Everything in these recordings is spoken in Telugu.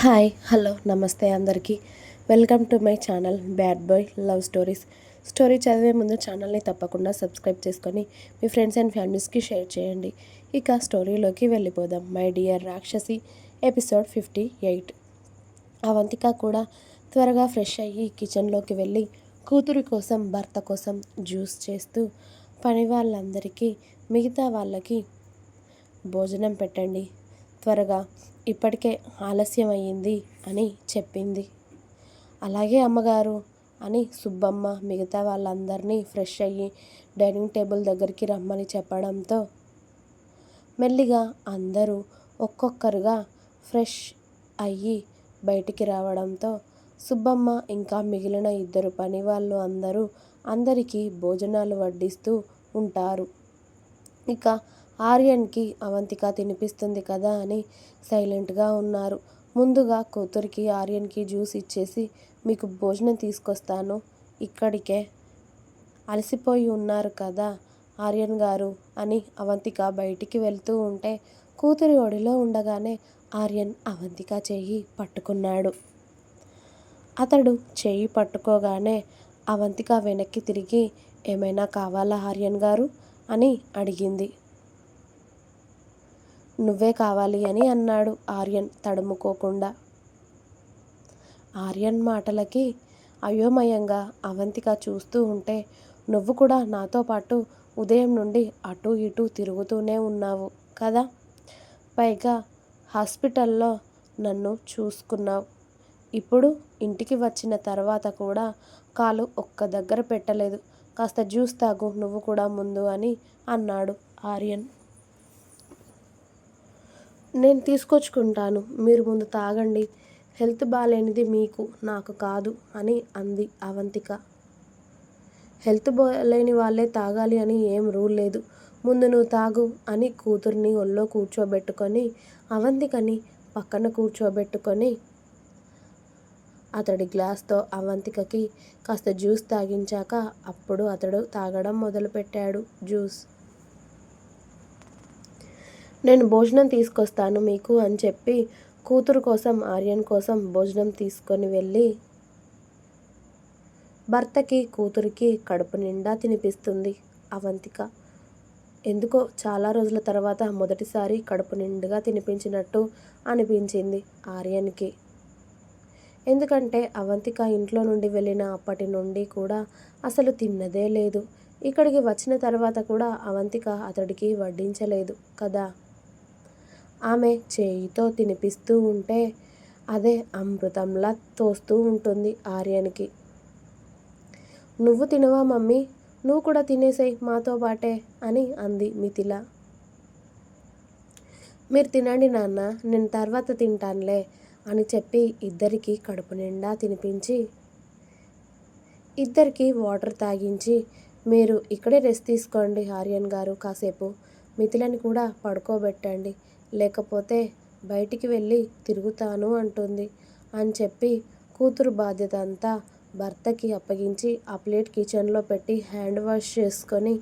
హాయ్ హలో నమస్తే అందరికీ. Welcome to my channel bad boy love stories. Story చదివే ముందు ఛానల్ని తప్పకుండా సబ్స్క్రైబ్ చేసుకొని మీ ఫ్రెండ్స్ అండ్ ఫ్యామిలీస్కి షేర్ చేయండి. ఇక స్టోరీలోకి వెళ్ళిపోదాం. My dear Rakshasi episode fifty eight. Avantika కూడా త్వరగా ఫ్రెష్ అయ్యి కిచెన్లోకి వెళ్ళి కూతురి కోసం భర్త కోసం జ్యూస్ చేస్తూ పని వాళ్ళందరికీ మిగతా వాళ్ళకి భోజనం పెట్టండి. త్వరగా ఇప్పటికే ఆలస్యం అయ్యింది అని చెప్పింది. అలాగే అమ్మగారు అని సుబ్బమ్మ మిగతా వాళ్ళందరినీ ఫ్రెష్ అయ్యి డైనింగ్ టేబుల్ దగ్గరికి రమ్మని చెప్పడంతో మెల్లిగా అందరూ ఒక్కొక్కరుగా ఫ్రెష్ అయ్యి బయటికి రావడంతో సుబ్బమ్మ ఇంకా మిగిలిన ఇద్దరు పని వాళ్ళు అందరూ అందరికీ భోజనాలు వడ్డిస్తూ ఉంటారు. ఇక ఆర్యన్కి అవంతిక తినిపిస్తుంది కదా అని సైలెంట్గా ఉన్నారు. ముందుగా కూతురికి ఆర్యన్కి జ్యూస్ ఇచ్చేసి మీకు భోజనం తీసుకొస్తాను. ఇక్కడికే. అలసిపోయి ఉన్నారు కదా ఆర్యన్ గారు అని అవంతిక బయటికి వెళ్తూ ఉంటే కూతురి ఒడిలో ఉండగానే ఆర్యన్ అవంతిక చెయ్యి పట్టుకున్నాడు. అతడు చెయ్యి పట్టుకోగానే అవంతిక వెనక్కి తిరిగి ఏమైనా కావాలా ఆర్యన్ గారు? అని అడిగింది. నువ్వే కావాలి అని అన్నాడు ఆర్యన్ తడుముకోకుండా. ఆర్యన్ మాటలకి అయోమయంగా అవంతిక చూస్తూ ఉంటే నువ్వు కూడా నాతో పాటు ఉదయం నుండి అటు ఇటు తిరుగుతూనే ఉన్నావు కదా? పైగా హాస్పిటల్లో నన్ను చూసుకున్నావు. ఇప్పుడు ఇంటికి వచ్చిన తర్వాత కూడా కాలు ఒక్క దగ్గర పెట్టలేదు. కాస్త జ్యూస్ తాగు నువ్వు కూడా ముందు అని అన్నాడు ఆర్యన్. నేను తీసుకొచ్చుకుంటాను. మీరు ముందు తాగండి. హెల్త్ బాగాలేనిది మీకు నాకు కాదు అని అంది అవంతిక. హెల్త్ బాగాలేని వాళ్ళే తాగాలి అని ఏం రూల్ లేదు. ముందు నువ్వు తాగు అని కూతుర్ని ఒళ్ళో కూర్చోబెట్టుకొని అవంతికని పక్కన కూర్చోబెట్టుకొని అతడి గ్లాస్తో అవంతికకి కాస్త జ్యూస్ తాగించాక అప్పుడు అతడు తాగడం మొదలుపెట్టాడు. జ్యూస్ నేను భోజనం తీసుకొస్తాను మీకు అని చెప్పి కూతురు కోసం ఆర్యన్ కోసం భోజనం తీసుకొని వెళ్ళి భర్తకి కూతురికి కడుపు నిండా తినిపిస్తుంది అవంతిక. ఎందుకో చాలా రోజుల తర్వాత మొదటిసారి కడుపు నిండుగా తినిపించినట్టు అనిపించింది ఆర్యన్కి. ఎందుకంటే అవంతిక ఇంట్లో నుండి వెళ్ళిన అప్పటి నుండి కూడా అసలు తిన్నదే లేదు. ఇక్కడికి వచ్చిన తర్వాత కూడా అవంతిక అతడికి వడ్డించలేదు కదా. ఆమె చేయితో తినిపిస్తూ ఉంటే అదే అమృతంలా తోస్తూ ఉంటుంది ఆర్యన్కి. నువ్వు తినవా మమ్మీ? నువ్వు కూడా తినేసేయి మాతో పాటే అని అంది మిథిల. మీరు తినండి నాన్న నేను తర్వాత తింటానులే అని చెప్పి ఇద్దరికి కడుపు నిండా తినిపించి ఇద్దరికి వాటర్ తాగించి మీరు ఇక్కడే రెస్ట్ తీసుకోండి ఆర్యన్ గారు కాసేపు. మిథిలని కూడా పడుకోబెట్టండి. లేకపోతే బయటికి వెళ్ళి తిరుగుతాను అంటుంది. అని చెప్పి కూతురు బాధ్యత అంతా భర్తకి అప్పగించి ఆ ప్లేట్ కిచెన్లో పెట్టి హ్యాండ్ వాష్ చేసుకొని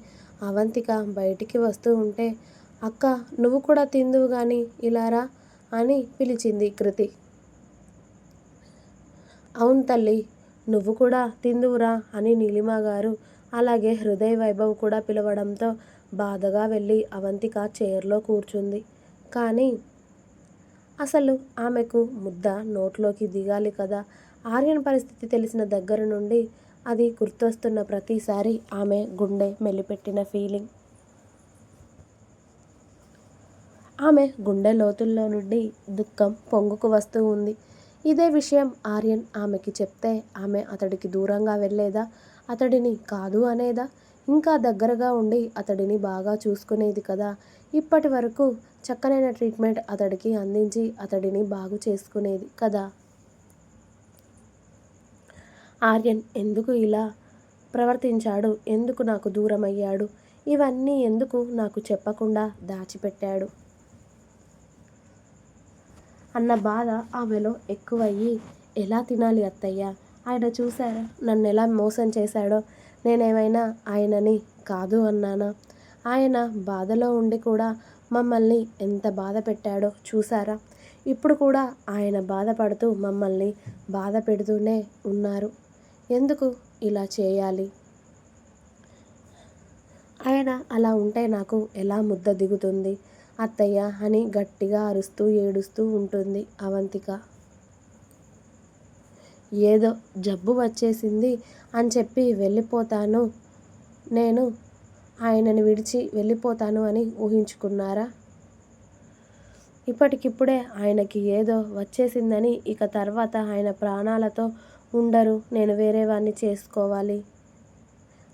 అవంతిక బయటికి వస్తూ ఉంటే అక్క నువ్వు కూడా తిందువు కానీ ఇలారా అని పిలిచింది కృతి. అవును తల్లి నువ్వు కూడా తిందువురా అని నీలిమ గారు అలాగే హృదయ వైభవ్ కూడా పిలవడంతో బాధగా వెళ్ళి అవంతిక చైర్లో కూర్చుంది. కానీ అసలు ఆమెకు ముద్ద నోట్లోకి దిగాలి కదా. ఆర్యన్ పరిస్థితి తెలిసిన దగ్గర నుండి అది గుర్తొస్తున్న ప్రతిసారి ఆమె గుండె మెలిపెట్టిన ఫీలింగ్. ఆమె గుండె లోతుల్లో నుండి దుఃఖం పొంగుకు వస్తూ ఉంది. ఇదే విషయం ఆర్యన్ ఆమెకి చెప్తే ఆమె అతడికి దూరంగా వెళ్ళేదా? అతడిని కాదు అనేదా? ఇంకా దగ్గరగా ఉండి అతడిని బాగా చూసుకునేది కదా. ఇప్పటి వరకు చక్కనైన ట్రీట్మెంట్ అతడికి అందించి అతడిని బాగు చేసుకునేది కదా. ఆర్యన్ ఎందుకు ఇలా ప్రవర్తించాడు? ఎందుకు నాకు దూరం అయ్యాడు ఇవన్నీ ఎందుకు నాకు చెప్పకుండా దాచిపెట్టాడు? అన్న బాధ ఆమెలో ఎక్కువయ్యి ఎలా తినాలి అత్తయ్య? ఆయన చూశారా? నన్ను ఎలా మోసం చేశాడో? నేనేమైనా ఆయనని కాదు అన్నానా? ఆయన బాధలో ఉండి కూడా మమ్మల్ని ఎంత బాధ పెట్టాడో చూసారా? ఇప్పుడు కూడా ఆయన బాధపడుతూ మమ్మల్ని బాధ పెడుతూనే ఉన్నారు. ఎందుకు ఇలా చేయాలి? ఆయన అలా ఉంటే నాకు ఎలా ముద్ద దిగుతుంది? అత్తయ్య అని గట్టిగా అరుస్తూ ఏడుస్తూ ఉంటుంది అవంతిక. ఏదో జబ్బు వచ్చేసింది అని చెప్పి వెళ్ళిపోతాను. నేను ఆయనను విడిచి వెళ్ళిపోతాను అని ఊహించుకున్నారా? ఇప్పటికిప్పుడే ఆయనకి ఏదో వచ్చేసిందని ఇక తర్వాత ఆయన ప్రాణాలతో ఉండరు. నేను వేరే వాడిని చేసుకోవాలి.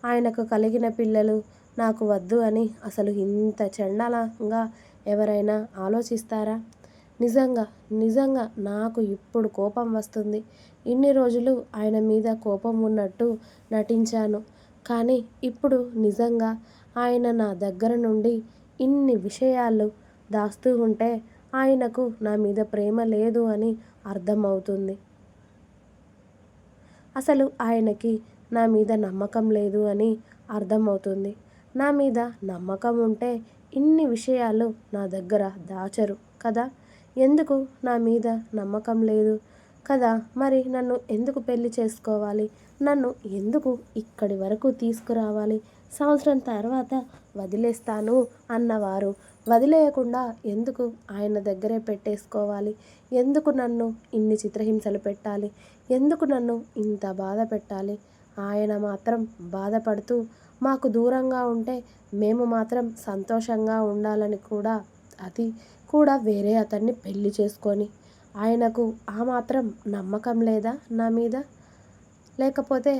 ఆయనకు కలిగిన పిల్లలు నాకు వద్దు అని అసలు ఇంత చండాలంగా ఎవరైనా ఆలోచిస్తారా? నిజంగా నిజంగా నాకు ఇప్పుడు కోపం వస్తుంది. ఇన్ని రోజులు ఆయన మీద కోపం ఉన్నట్టు నటించాను. కానీ ఇప్పుడు నిజంగా ఆయన నా దగ్గర నుండి ఇన్ని విషయాలు దాస్తూ ఉంటే ఆయనకు నా మీద ప్రేమ లేదు అని అర్థమవుతుంది. అసలు ఆయనకి నా మీద నమ్మకం లేదు అని అర్థమవుతుంది. నా మీద నమ్మకం ఉంటే ఇన్ని విషయాలు నా దగ్గర దాచరు కదా. ఎందుకు నా మీద నమ్మకం లేదు? కదా మరి నన్ను ఎందుకు పెళ్ళి చేసుకోవాలి? నన్ను ఎందుకు ఇక్కడి వరకు తీసుకురావాలి? సంవత్సరం తర్వాత వదిలేస్తాను అన్నవారు. వదిలేయకుండా ఎందుకు ఆయన దగ్గరే పెట్టేసుకోవాలి? ఎందుకు నన్ను ఇన్ని చిత్రహింసలు పెట్టాలి? ఎందుకు నన్ను ఇంత బాధ పెట్టాలి? ఆయన మాత్రం బాధపడుతూ మాకు దూరంగా ఉంటే మేము మాత్రం సంతోషంగా ఉండాలని కూడా అది కూడా వేరే అతన్ని పెళ్ళి చేసుకొని ఆయనకు ఆ మాత్రం నమ్మకం లేదా నా మీద? లేకపోతే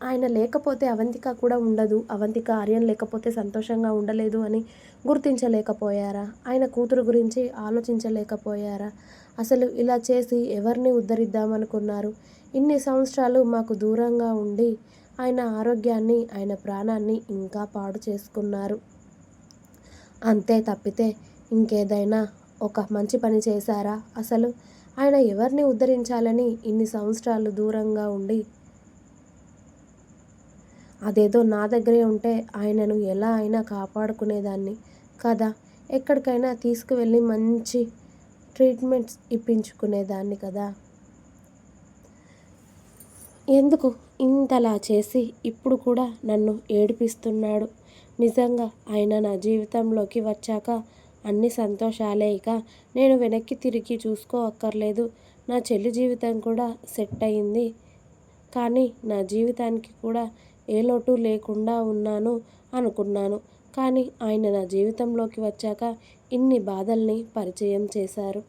ఆయన లేకపోతే అవంతిక కూడా ఉండదు. అవంతిక ఆర్యన్ లేకపోతే సంతోషంగా ఉండలేదు అని గుర్తించలేకపోయారా? ఆయన కూతురు గురించి ఆలోచించలేకపోయారా? అసలు ఇలా చేసి ఎవరిని ఉద్ధరిద్దామనుకున్నారు? ఇన్ని సంవత్సరాలు మాకు దూరంగా ఉండి ఆయన ఆరోగ్యాన్ని ఆయన ప్రాణాన్ని ఇంకా పాడు చేసుకున్నారు. అంతే తప్పితే ఇంకేదైనా ఒక మంచి పని చేశారా? అసలు ఆయన ఎవరిని ఉద్ధరించాలని ఇన్ని సంవత్సరాలు దూరంగా ఉండి? అదేదో నా దగ్గరే ఉంటే ఆయనను ఎలా అయినా కాపాడుకునేదాన్ని కదా? ఎక్కడికైనా తీసుకువెళ్ళి మంచి ట్రీట్మెంట్స్ ఇప్పించుకునేదాన్ని కదా? ఎందుకు ఇంతలా చేసి ఇప్పుడు కూడా నన్ను ఏడిపిస్తున్నాడు? నిజంగా ఆయన నా జీవితంలోకి వచ్చాక అన్ని సంతోషాలే ఇక. నేను వెనక్కి తిరిగి చూసుకోవక్కర్లేదు నా చెల్లి జీవితం కూడా సెట్ అయింది. కానీ నా జీవితానికి కూడా ఏ లోటు లేకుండా ఉన్నాను అనుకున్నాను. కానీ ఆయన నా జీవితంలోకి వచ్చాక ఇన్ని బాధల్ని పరిచయం చేశారు.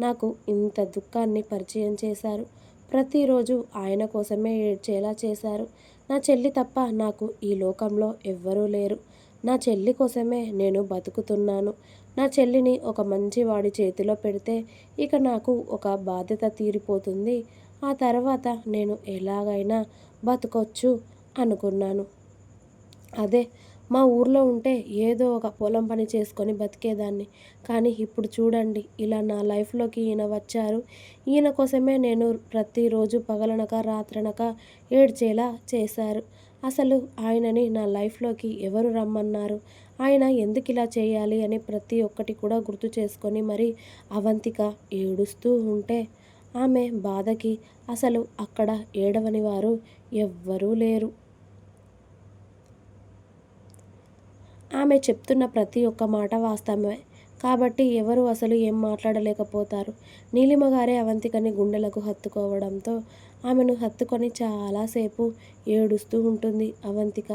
నాకు ఇంత దుఃఖాన్ని పరిచయం చేశారు. ప్రతిరోజు ఆయన కోసమే ఏడ్చేలా చేశారు. నా చెల్లి తప్ప నాకు ఈ లోకంలో ఎవ్వరూ లేరు. నా చెల్లి కోసమే నేను బతుకుతున్నాను. నా చెల్లిని ఒక మంచి వాడి చేతిలో పెడితే ఇక నాకు ఒక బాధ్యత తీరిపోతుంది. ఆ తర్వాత నేను ఎలాగైనా బతకొచ్చు అనుకున్నాను. అదే మా ఊర్లో ఉంటే ఏదో ఒక పొలం పని చేసుకొని బతికేదాన్ని. కానీ ఇప్పుడు చూడండి ఇలా నా లైఫ్లోకి ఈయన వచ్చారు. ఈయన కోసమే నేను ప్రతిరోజు పగలనక రాత్రనక ఏడ్చేలా చేశారు. అసలు ఆయనని నా లైఫ్లోకి ఎవరు రమ్మన్నారు? ఆయన ఎందుకు ఇలా చేయాలి అని ప్రతి ఒక్కటి కూడా గుర్తు చేసుకొని మరి అవంతిక ఏడుస్తూ ఉంటే ఆమె బాధకి అసలు అక్కడ ఏడవని వారు ఎవ్వరూ లేరు. ఆమె చెప్తున్న ప్రతి ఒక్క మాట వాస్తవమే. కాబట్టి ఎవరు అసలు ఏం మాట్లాడలేకపోతారు? నీలిమ గారే అవంతికని గుండెలకు హత్తుకోవడంతో ఆమెను హత్తుకొని చాలాసేపు ఏడుస్తూ ఉంటుంది అవంతిక.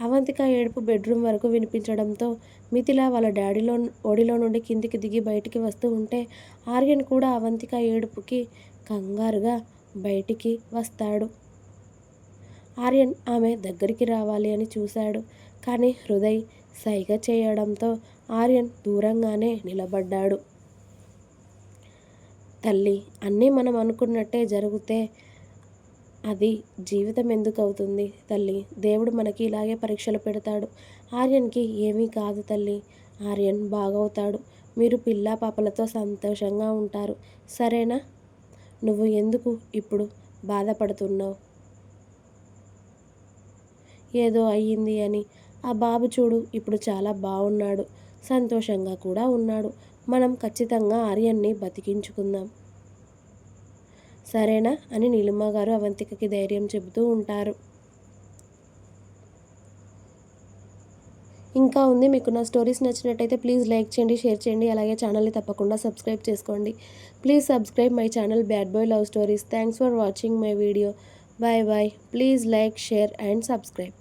అవంతిక ఏడుపు బెడ్రూమ్ వరకు వినిపించడంతో మిథిల వాళ్ళ డాడీలో ఒడిలో నుండి కిందికి దిగి బయటికి వస్తూ ఉంటే ఆర్యన్ కూడా అవంతిక ఏడుపుకి కంగారుగా బయటికి వస్తాడు. ఆర్యన్ ఆమె దగ్గరికి రావాలి అని చూశాడు కానీ హృదయ్ సైగ చేయడంతో ఆర్యన్ దూరంగానే నిలబడ్డాడు. తల్లి అన్నీ మనం అనుకున్నట్టే జరిగితే అది జీవితం ఎందుకు అవుతుంది తల్లి? దేవుడు మనకి ఇలాగే పరీక్షలు పెడతాడు. ఆర్యన్కి ఏమీ కాదు తల్లి. ఆర్యన్ బాగవుతాడు. మీరు పిల్ల పాపలతో సంతోషంగా ఉంటారు. సరేనా? నువ్వు ఎందుకు ఇప్పుడు బాధపడుతున్నావు? ఏదో అయ్యింది అని. ఆ బాబు చూడు ఇప్పుడు చాలా బాగున్నాడు సంతోషంగా కూడా ఉన్నాడు. మనం ఖచ్చితంగా ఆర్యన్ని బతికించుకుందాం. సరేనా? అని నీలిమ గారు అవంతికకి ధైర్యం చెబుతూ ఉంటారు. ఇంకా ఉంది మీకు నా స్టోరీస్ నచ్చినట్టయితే ప్లీజ్ లైక్ చేయండి షేర్ చేయండి అలాగే ఛానల్ని తప్పకుండా సబ్స్క్రైబ్ చేసుకోండి. Please subscribe my channel bad boy love stories. Thanks for watching my video. Bye bye. Please like share and subscribe.